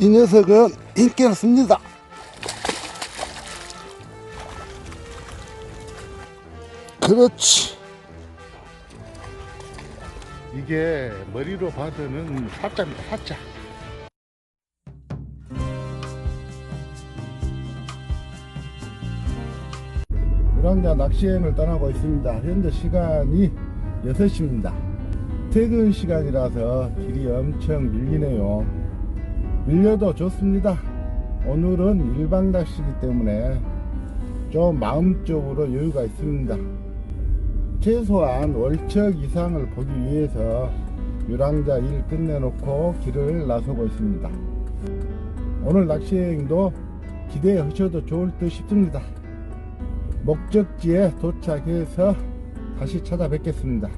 이 녀석은 인기는 씁니다. 그렇지. 이게 머리로 봐서는 사자입니다, 사자. 유랑자 낚시여행을 떠나고 있습니다. 현재 시간이 6시입니다. 퇴근 시간이라서 길이 엄청 밀리네요. 밀려도 좋습니다. 오늘은 일방 낚시기 때문에 좀 마음적으로 여유가 있습니다. 최소한 월척 이상을 보기 위해서 유랑자 일 끝내놓고 길을 나서고 있습니다. 오늘 낚시 여행도 기대하셔도 좋을 듯 싶습니다. 목적지에 도착해서 다시 찾아뵙겠습니다.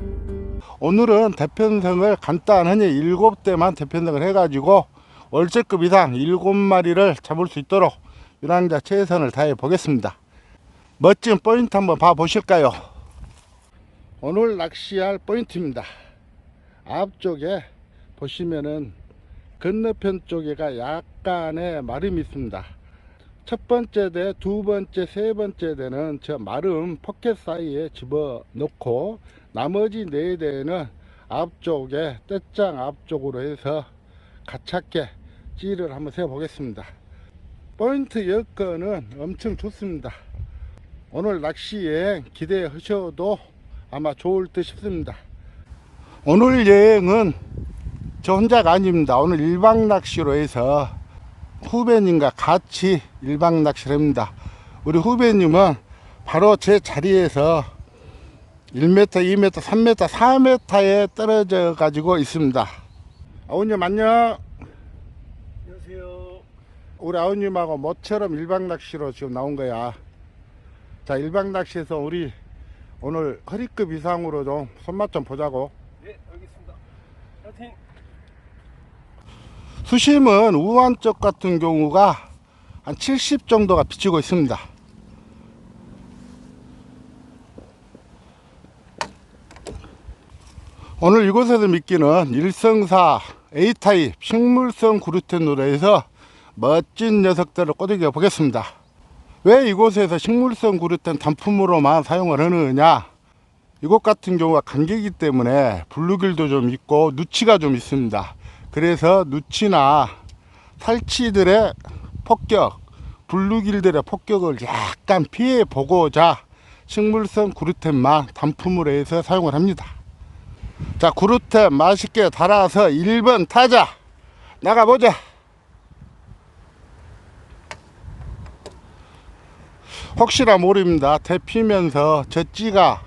오늘은 대편성을 간단하게 7대만 대편성을 해가지고 월제급 이상 7마리를 잡을 수 있도록 유랑자 최선을 다해 보겠습니다. 멋진 포인트 한번 봐 보실까요? 오늘 낚시할 포인트입니다. 앞쪽에 보시면은 건너편 쪽에가 약간의 마름이 있습니다. 첫 번째 대, 두 번째, 세 번째 대는 저 마름 포켓 사이에 집어 넣고 나머지 네 대는 앞쪽에 떼장 앞쪽으로 해서 가깝게 찌를 한번 세 보겠습니다. 포인트 여건은 엄청 좋습니다. 오늘 낚시 여행 기대하셔도 아마 좋을 듯 싶습니다. 오늘 여행은 저 혼자가 아닙니다. 오늘 일방 낚시로 해서 후배님과 같이 일방 낚시를 합니다. 우리 후배님은 바로 제 자리에서 1m, 2m, 3m, 4m에 떨어져 가지고 있습니다. 아우님 안녕. 우리 아우님하고 모처럼 일방 낚시로 지금 나온 거야. 자, 일방 낚시에서 우리 오늘 허리급 이상으로 좀 손맛 좀 보자고. 네, 알겠습니다. 파이팅! 수심은 우한 쪽 같은 경우가 한 70 정도가 비치고 있습니다. 오늘 이곳에서 미끼는 일성사 A타입 식물성 해서 멋진 녀석들을 꼬드겨 보겠습니다. 왜 이곳에서 식물성 구루텐 단품으로만 사용을 하느냐? 이곳 같은 경우가 간격이기 때문에 블루길도 좀 있고 누치가 좀 있습니다. 그래서 누치나 살치들의 폭격, 블루길들의 폭격을 약간 피해 보고자 식물성 구루텐만 단품으로 해서 사용을 합니다. 자, 구루텐 맛있게 달아서 1번 타자. 나가보자. 혹시나 모릅니다. 데피면서 저 찌가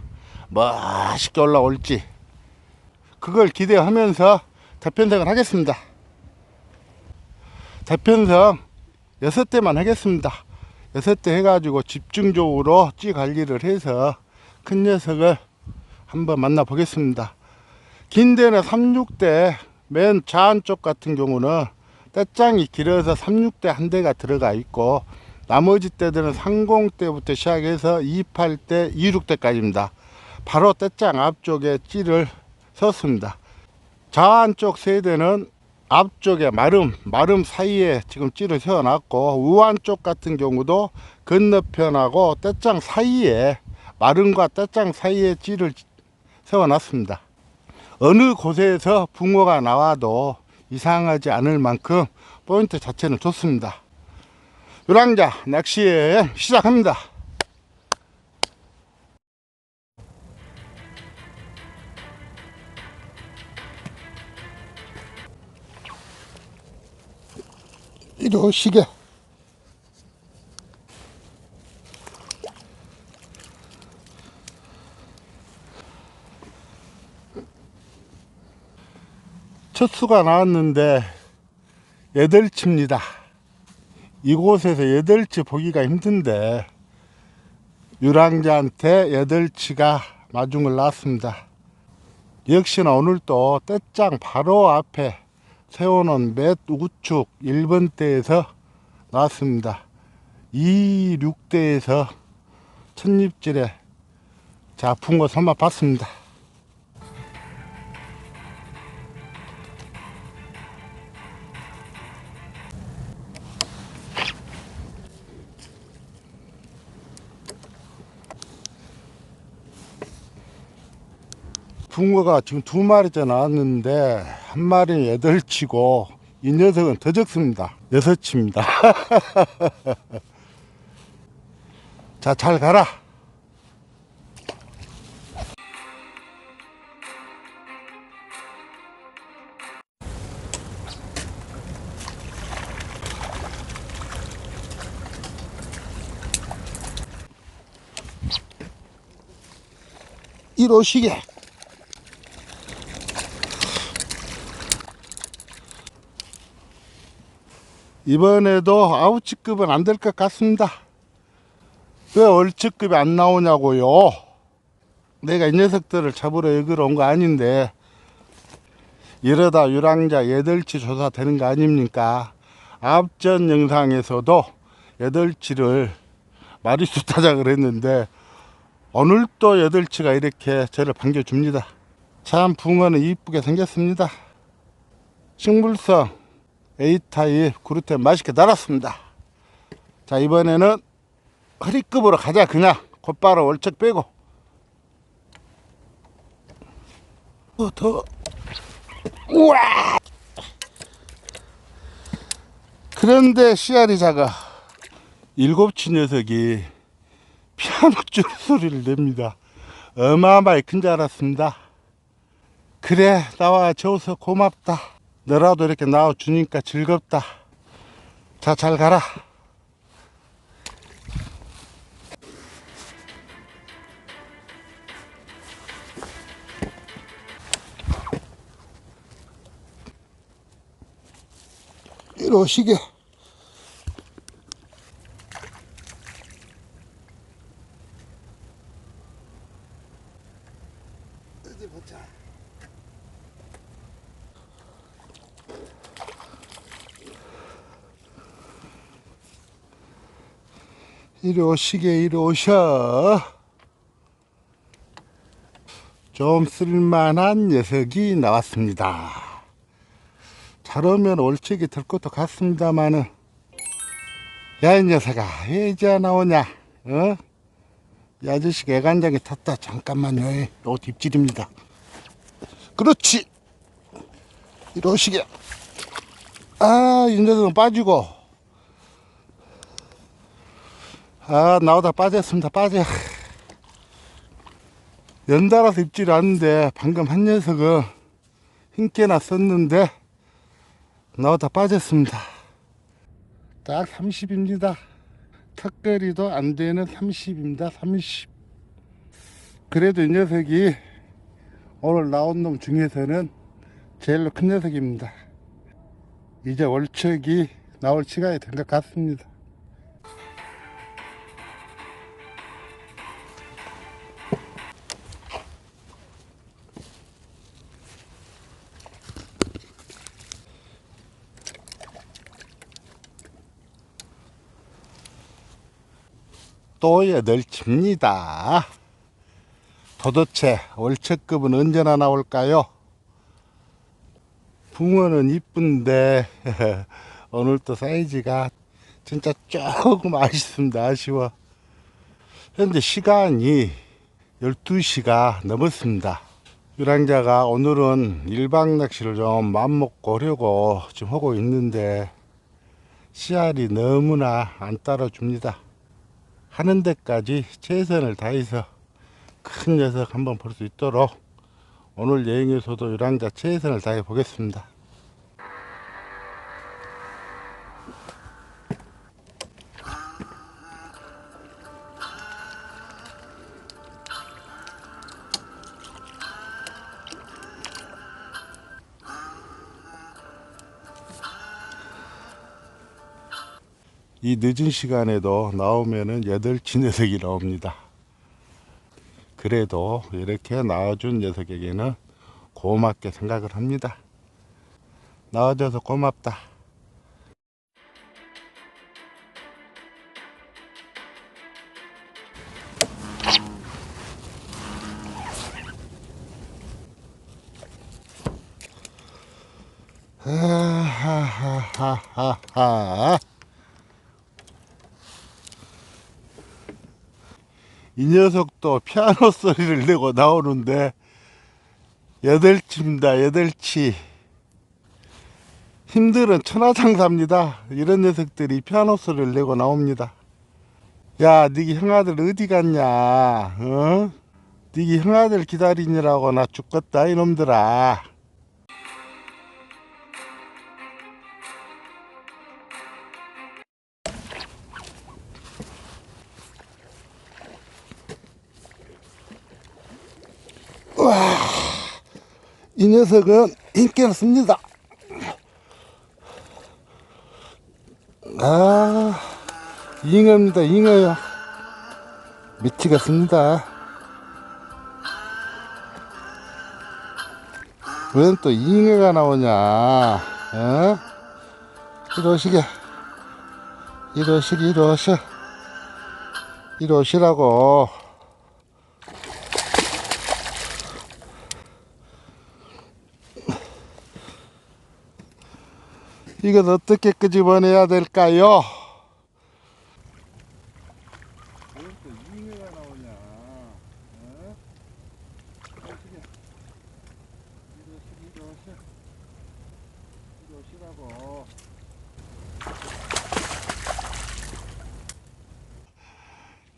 멋있게 올라올지. 그걸 기대하면서 대편성을 하겠습니다. 대편성 6대만 하겠습니다. 6대 해가지고 집중적으로 찌 관리를 해서 큰 녀석을 한번 만나 보겠습니다. 긴 데는 36대 맨 좌안쪽 같은 경우는 떼짱이 길어서 36대 한 대가 들어가 있고 나머지 때들은 30대부터 시작해서 28대, 26대까지입니다. 바로 떼짱 앞쪽에 찌를 섰습니다. 좌안쪽 세대는 앞쪽에 마름, 마름 사이에 지금 찌를 세워놨고 우안쪽 같은 경우도 건너편하고 떼짱 사이에 마름과 떼짱 사이에 찌를 세워놨습니다. 어느 곳에서 붕어가 나와도 이상하지 않을 만큼 포인트 자체는 좋습니다. 유랑자 낚시에 시작합니다. 이러시게 첫 수가 나왔는데 여덟치입니다. 이곳에서 여덟치 보기가 힘든데 유랑자한테 여덟치가 마중을 놨습니다. 역시나 오늘도 떼짱 바로 앞에 세워놓은 맷 우측 1번대에서 나왔습니다. 이 6대에서 첫입질에 자 붕어 선맛 봤습니다. 붕어가 지금 두 마리째 나왔는데 한 마리는 여덟 치고 이 녀석은 더 적습니다. 여섯 치입니다. 자, 잘 가라. 이러시게. 이번에도 아우치급은 안 될 것 같습니다. 왜 얼치급이 안 나오냐고요? 내가 이 녀석들을 잡으러 여기로 온 거 아닌데 이러다 유랑자 여덟치 조사 되는 거 아닙니까? 앞전 영상에서도 여덟치를 마리수 타작을 했는데 오늘 또 여덟치가 이렇게 저를 반겨줍니다. 참 붕어는 이쁘게 생겼습니다. 식물성 A타입 그루텐 맛있게 달았습니다. 자 이번에는 허리급으로 가자. 그냥 곧바로 월척 빼고. 어, 더. 우와! 그런데 씨알이 작아 일곱치 녀석이 피아노 줄 소리를 냅니다. 어마어마하게 큰줄 알았습니다. 그래 나와 줘서 고맙다 너라도 이렇게 나와 주니까 즐겁다. 자 잘 가라. 이러시게. 어디 보자 이리 오시게 이리 오셔. 좀 쓸만한 녀석이 나왔습니다. 잘 오면 올책이 될 것도 같습니다마는 야이 녀석아 왜 이제 나오냐? 어? 이 아저씨가 애간장에 탔다. 잠깐만요. 옷 입질입니다. 그렇지 이러시게 아이 녀석은 빠지고. 아 나오다 빠졌습니다. 빠져. 연달아서 입질 않는데 방금 한 녀석은 힘께나 썼는데 나오다 빠졌습니다. 딱 30입니다. 턱걸이도 안 되는 30입니다. 30 그래도 이 녀석이 오늘 나온 놈 중에서는 제일로 큰 녀석입니다 이제 월척이 나올 시간이 된 것 같습니다 또 여덟 칩니다. 도대체 월척급은 언제나 나올까요? 붕어는 이쁜데 오늘 또 사이즈가 진짜 조금 아쉽습니다. 아쉬워. 현재 시간이 12시가 넘었습니다. 유랑자가 오늘은 일박 낚시를 좀 맘먹고 하려고 지금 하고 있는데 씨알이 너무나 안 따라줍니다. 하는 데까지 최선을 다해서 큰 녀석 한번 볼 수 있도록 오늘 여행에서도 유랑자 최선을 다해 보겠습니다. 이 늦은 시간에도 나오면은 여덟치 녀석이 나옵니다. 그래도 이렇게 나와준 녀석에게는 고맙게 생각을 합니다. 나와줘서 고맙다. 하하하하하. 이 녀석도 피아노 소리를 내고 나오는데 여덟치입니다, 여덟치. 힘들은 천하장사입니다. 이런 녀석들이 피아노 소리를 내고 나옵니다. 야, 니기 형아들 어디 갔냐? 어? 니기 형아들 기다리느라고 나 죽겠다, 이놈들아. 이 녀석은 인기를 씁니다. 아, 잉어입니다, 잉어요. 미치겠습니다. 웬 또 잉어가 나오냐, 어? 이러시게. 이러시게, 이러시. 이러시라고. 이건 어떻게 끄집어내야 될까요?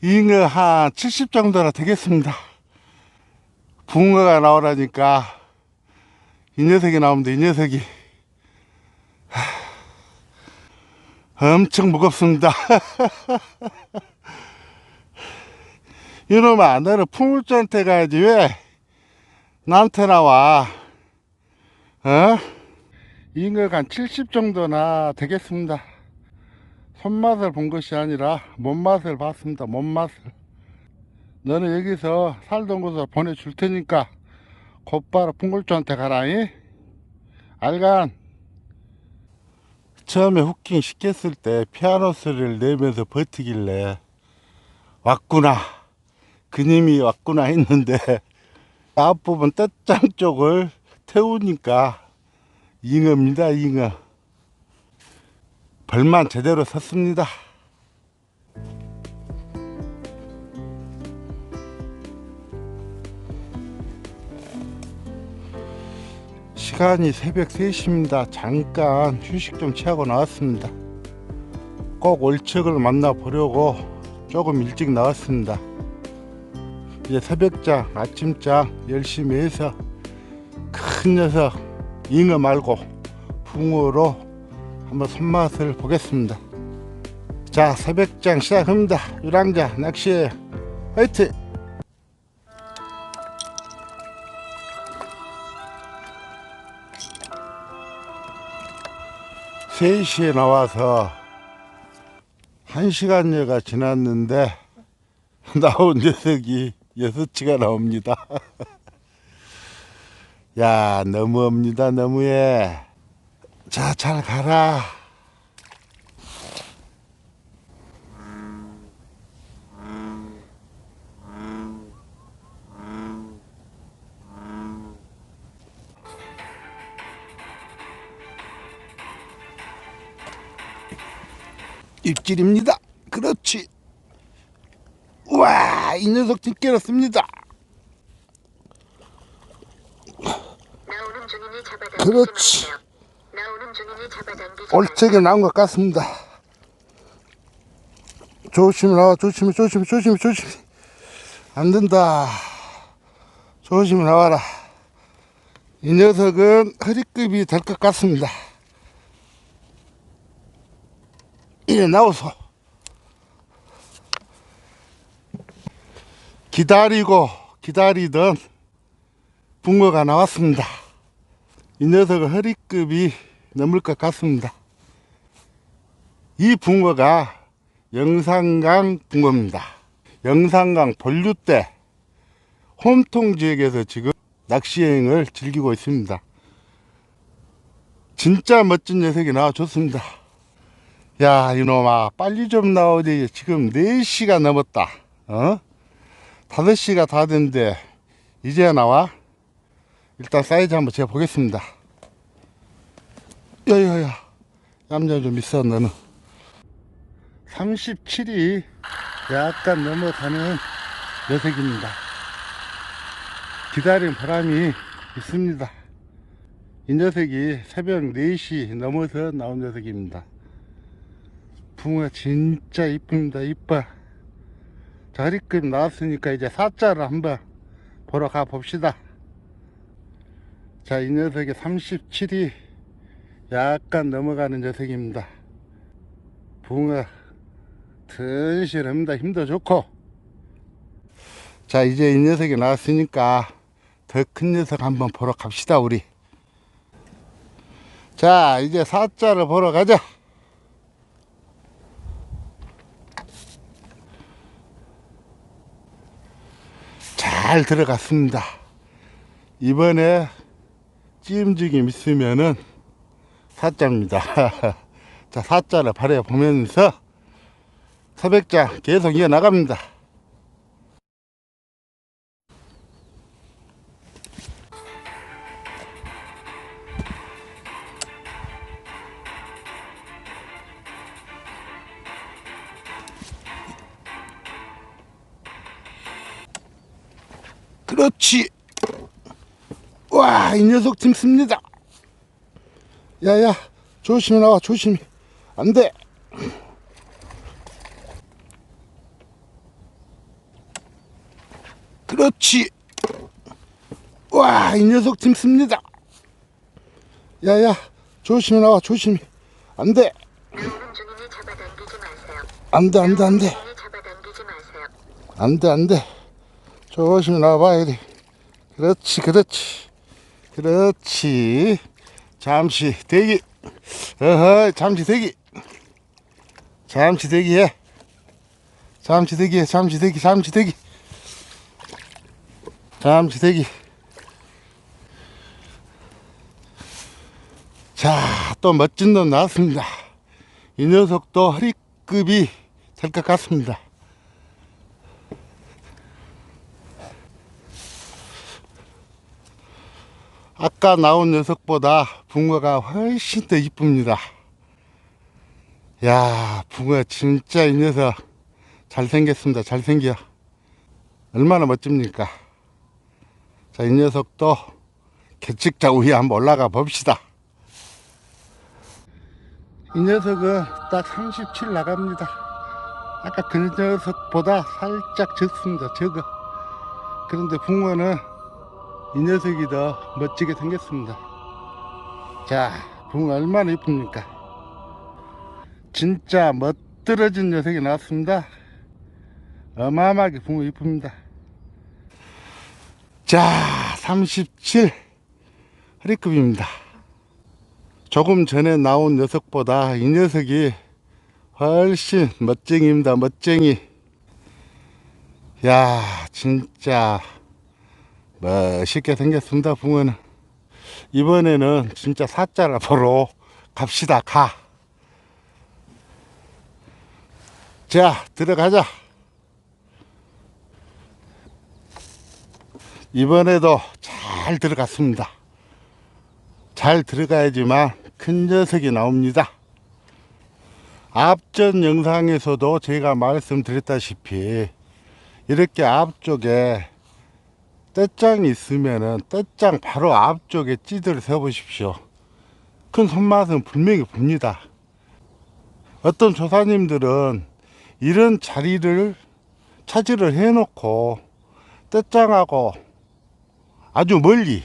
잉어 한 70 정도나 되겠습니다. 붕어가 나오라니까 이 녀석이 나옵니다. 이 녀석이 엄청 무겁습니다. 이놈아, 너는 풍물전한테 가야지. 왜? 나한테 나와. 어? 잉어가 한70 정도나 되겠습니다. 손맛을 본 것이 아니라 몸맛을 봤습니다. 몸맛을. 너는 여기서 살던 곳으로 보내줄 테니까 곧바로 풍물전한테 가라이. 알간? 처음에 후킹 시켰을 때 피아노 소리를 내면서 버티길래 왔구나. 그님이 왔구나. 했는데 앞부분 떼짱 쪽을 태우니까 잉어입니다 잉어. 벌만 제대로 섰습니다 시간이 새벽 3시입니다. 잠깐 휴식 좀 취하고 나왔습니다. 꼭 월척을 만나 보려고 조금 일찍 나왔습니다. 이제 새벽장, 아침장 열심히 해서 큰 녀석 잉어 말고 붕어로 한번 손맛을 보겠습니다. 자, 새벽장 시작합니다. 유랑자 낚시 화이팅! 3시에 나와서 1시간여가 지났는데 나온 녀석이 6치가 나옵니다. 야, 너무합니다, 너무해. 자, 잘 가라. 입질입니다. 그렇지. 와, 이 녀석 잡아당기지 그렇지. 올책에 나온 것 같습니다. 조심히 나와, 조심히, 조심히, 조심히, 조심히. 안 된다. 조심히 나와라. 이 녀석은 허리급이 될 것 같습니다. 이래 나오소. 기다리고 기다리던 붕어가 나왔습니다. 이 녀석은 허리급이 넘을 것 같습니다. 이 붕어가 영산강 붕어입니다. 영산강 본류 때 홈통 지역에서 지금 낚시여행을 즐기고 있습니다. 진짜 멋진 녀석이 나와줬습니다. 야 이놈아 빨리 좀 나오지. 지금 4시가 넘었다. 어? 5시가 다 됐는데 이제야 나와? 일단 사이즈 한번 재보겠습니다. 야야야. 얌얌 좀 있어 너는. 37이 약간 넘어가는 녀석입니다. 기다린 바람이 있습니다. 이 녀석이 새벽 4시 넘어서 나온 녀석입니다. 붕어 진짜 이쁩니다. 이뻐. 자, 허리급 나왔으니까 이제 사자를 한번 보러 가 봅시다. 자, 이 녀석이 37이 약간 넘어가는 녀석입니다. 붕어 튼실합니다. 힘도 좋고. 자, 이제 이 녀석이 나왔으니까 더 큰 녀석 한번 보러 갑시다, 우리. 자, 이제 사자를 보러 가자. 잘 들어갔습니다. 이번에 찌음직임 있으면은 사자입니다. 자, 사자를 발해 보면서 새벽장 계속 이어 나갑니다. 그렇지. 와, 이 녀석 팀습니다. 야야, 조심히 나와, 조심히. 안 돼. 그렇지. 와, 이 녀석 팀습니다. 야야, 조심히 나와, 조심히. 안 돼. 안 돼, 안 돼, 안 돼. 안 돼, 안 돼. 조심히 나와봐야 돼. 그렇지, 그렇지. 그렇지. 잠시 대기. 어허, 잠시 대기. 잠시 대기해. 잠시 대기해, 잠시 대기, 잠시 대기. 잠시 대기. 자, 또 멋진 놈 나왔습니다. 이 녀석도 허리급이 될 것 같습니다. 아까 나온 녀석보다 붕어가 훨씬 더 이쁩니다. 야, 붕어 진짜 이 녀석 잘생겼습니다. 잘생겨. 얼마나 멋집니까? 자, 이 녀석도 개측자 위에 한번 올라가 봅시다. 이 녀석은 딱 37 나갑니다. 아까 그 녀석보다 살짝 적습니다. 적어. 그런데 붕어는 이 녀석이 더 멋지게 생겼습니다. 자, 붕어 얼마나 이쁩니까? 진짜 멋들어진 녀석이 나왔습니다. 어마어마하게 붕어 이쁩니다. 자, 37 허리급입니다. 조금 전에 나온 녀석보다 이 녀석이 훨씬 멋쟁이입니다. 멋쟁이. 야, 진짜 멋있게 생겼습니다 붕어는 이번에는 진짜 사자를 보러 갑시다 가. 자 들어가자. 이번에도 잘 들어갔습니다. 잘 들어가야지만 큰 녀석이 나옵니다. 앞전 영상에서도 제가 말씀드렸다시피 이렇게 앞쪽에 떼장이 있으면은 떼장 바로 앞쪽에 찌들을 세보십시오. 큰 손맛은 분명히 봅니다. 어떤 조사님들은 이런 자리를 차지를 해놓고 떼장하고 아주 멀리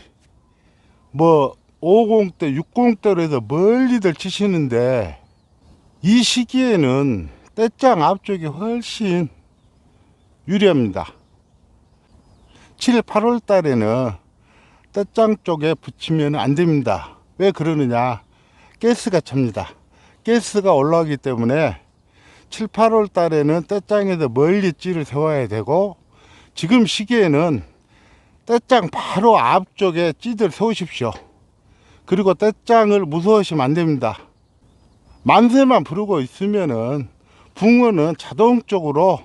뭐 50대, 60대로 해서 멀리들 치시는데 이 시기에는 떼장 앞쪽이 훨씬 유리합니다. 7, 8월 달에는 떼장 쪽에 붙이면 안 됩니다. 왜 그러느냐? 가스가 찹니다. 가스가 올라오기 때문에 7, 8월 달에는 떼장에서 멀리 찌를 세워야 되고 지금 시기에는 떼장 바로 앞쪽에 찌들 세우십시오. 그리고 떼장을 무서워하시면 안 됩니다. 만세만 부르고 있으면은 붕어는 자동적으로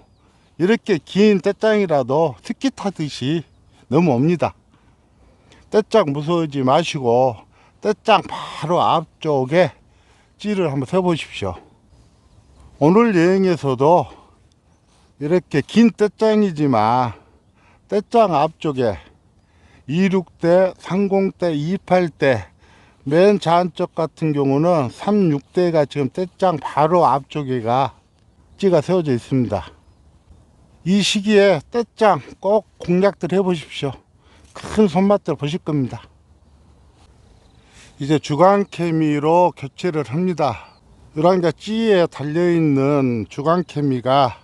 이렇게 긴 떼장이라도 스키 타듯이 넘어옵니다. 떼장 무서워하지 마시고 떼장 바로 앞쪽에 찌를 한번 세 보십시오. 오늘 여행에서도 이렇게 긴 떼장이지만 떼장 앞쪽에 26대, 30대, 28대, 맨 좌쪽 같은 경우는 36대가 지금 떼짱 바로 앞쪽에가 찌가 세워져 있습니다. 이 시기에 떼짱 꼭 공략들 해보십시오. 큰 손맛들 보실 겁니다. 이제 주간 케미로 교체를 합니다. 요랑자 찌에 달려있는 주간 케미가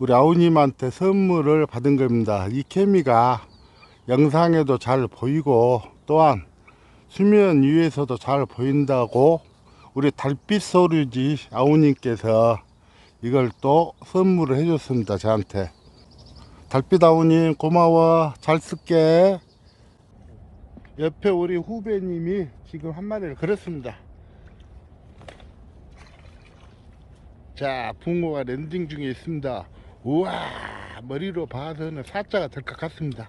우리 아우님한테 선물을 받은 겁니다. 이 케미가 영상에도 잘 보이고 또한 수면 위에서도 잘 보인다고 우리 달빛 소리지 아우님께서 이걸 또 선물을 해줬습니다. 저한테. 달빛 아우님 고마워. 잘 쓸게. 옆에 우리 후배님이 지금 한 마리를 걸었습니다. 자, 붕어가 랜딩 중에 있습니다. 우와, 머리로 봐서는 사자가 될 것 같습니다.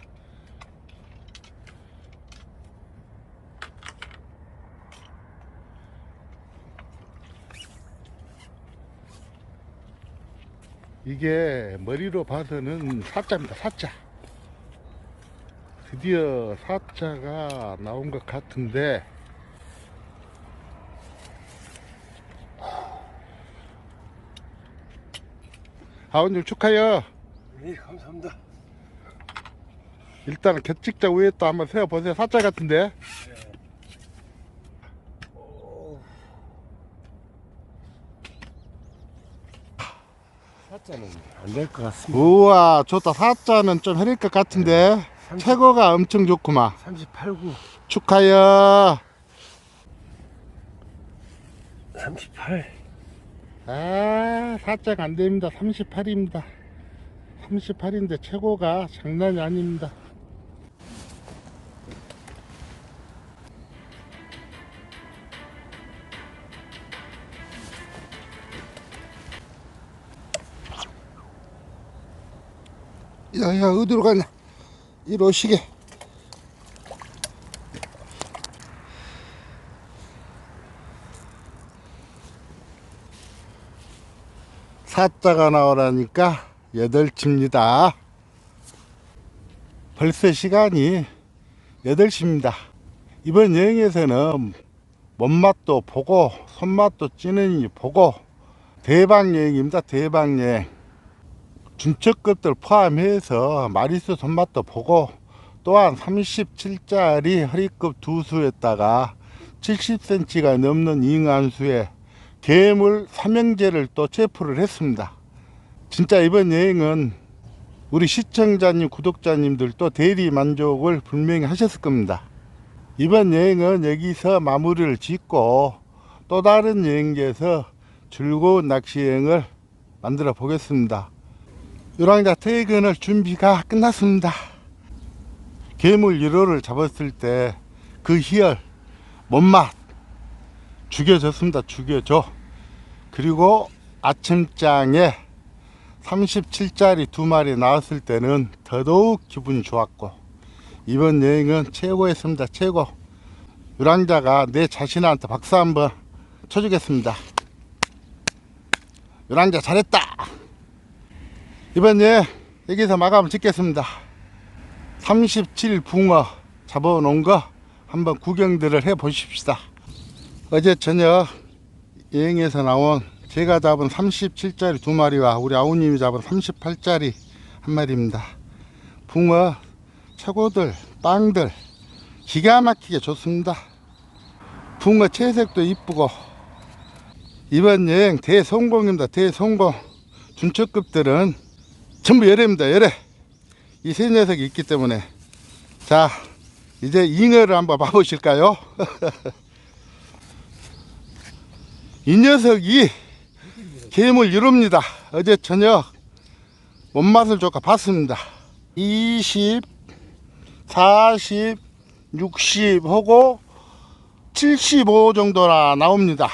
이게 머리로 봐서는 사자입니다, 사자. 드디어 사자가 나온 것 같은데, 아버님 축하해요. 네, 감사합니다. 일단 갯직자 위에 또 한번 세워보세요. 사자 같은데. 사 안 될 것 같습니다. 우와, 좋다. 사자는 좀 흐릴 것 같은데. 삼십- 최고가 엄청 좋구만. 38구, 축하해요. 38. 아, 사자가 안 됩니다. 38입니다. 38인데 최고가 장난이 아닙니다. 야, 야, 어디로 가냐? 이리 오시게. 사자가 나오라니까 여덟시입니다. 벌써 시간이 여덟시입니다. 이번 여행에서는 몸맛도 보고 손맛도 찌는이 보고 대박 여행입니다. 대박 여행. 중첩급들 포함해서 마리수 손맛도 보고 또한 37짜리 허리급 두 수에다가 70cm가 넘는 잉안수에 괴물 삼형제를 또 체포를 했습니다. 진짜 이번 여행은 우리 시청자님, 구독자님들도 대리 만족을 분명히 하셨을 겁니다. 이번 여행은 여기서 마무리를 짓고 또 다른 여행지에서 즐거운 낚시 여행을 만들어 보겠습니다. 유랑자 퇴근을 준비가 끝났습니다. 괴물 1호를 잡았을 때 그 희열, 못맛 죽여줬습니다. 죽여줘. 그리고 아침장에 37짜리 두 마리 나왔을 때는 더더욱 기분이 좋았고 이번 여행은 최고였습니다. 최고. 유랑자가 내 자신한테 박수 한번 쳐주겠습니다. 유랑자 잘했다. 이번 여행 여기서 마감 짓겠습니다. 37 붕어 잡아놓은 거 한번 구경들을 해 보십시다. 어제 저녁 여행에서 나온 제가 잡은 37짜리 두 마리와 우리 아우님이 잡은 38짜리 한 마리입니다. 붕어 최고들 빵들 기가 막히게 좋습니다. 붕어 채색도 이쁘고 이번 여행 대성공입니다. 대성공 준척급들은 전부 열애입니다. 열애 이 세 녀석이 있기 때문에 자 이제 잉어를 한번 봐보실까요? 이 녀석이 괴물 1호입니다. 어제 저녁 몸맛을 조금 봤습니다. 20, 40, 60 하고 75 정도나 나옵니다.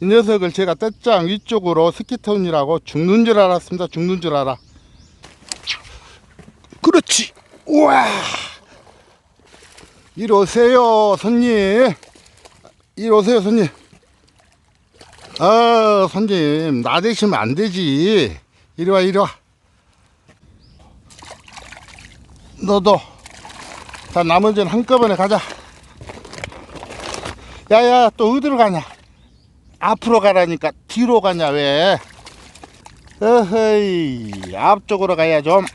이 녀석을 제가 떼짱 위쪽으로 스키톤이라고 죽는 줄 알았습니다. 죽는 줄 알아. 그렇지. 우와. 이리 오세요, 손님. 이리 오세요, 손님. 아, 손님, 나대시면 안 되지. 이리 와, 이리 와. 너도 자, 나머지는 한꺼번에 가자. 야야, 또 어디로 가냐? 앞으로 가라니까 뒤로 가냐, 왜? 어허이, 앞쪽으로 가야 좀.